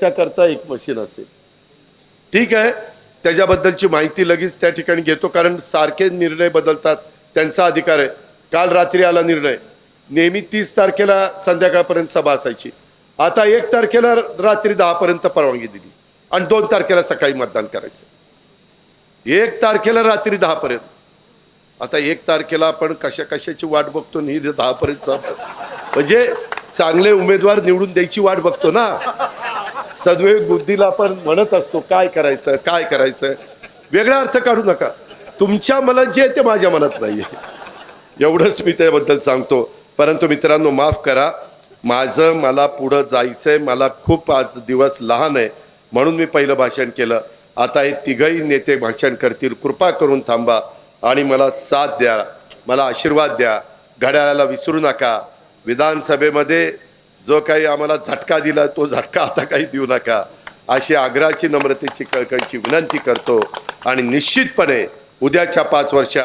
करता एक मशीन असेल. ठीक आहे. त्याच्याबद्दलची माहिती लगेच त्या ठिकाणी घेतो कारण सारखे निर्णय बदलतात त्यांचा अधिकार आहे. काल रात्री आला निर्णय. नेहमी तीस तारखेला संध्याकाळपर्यंत सभा असायची. आता एक तारखेला रात्री दहा पर्यंत परवानगी दिली. आणि दोन तारखेला सकाळी मतदान करायचं. एक तारखेला रात्री दहा पर्यंत आता एक तारखेला आपण कशा कशाची वाट बघतो ही दहा पर्यंत म्हणजे चांगले उमेदवार निवडून द्यायची वाट बघतो ना. सद्वेग बुद्धीला आपण म्हणत असतो काय करायचं काय करायचं? वेगळा अर्थ काढू नका. तुमच्या मनात जे आहे ते माझ्या मनात नाहीये. एवढंच मी त्याबद्दल सांगतो. परंतु मित्रांनो माफ करा. माझं मला पुढं जायचंय. मला खूप आज दिवस लहान आहे. म्हणून मी पहिलं भाषण केलं. आता हे तिघही नेते भाषण करतील. कृपा करून थांबा आणि मला साथ द्या. मला आशीर्वाद द्या. घड्याळाला विसरू नका. विधानसभेमध्ये जो काही आम्हाला झटका दिला तो झटका आता काही देऊ नका. अशी आग्रहाची नम्रतेची कळकळीची विनंती करतो. आणि निश्चितपणे उद्याच्या पाच वर्षात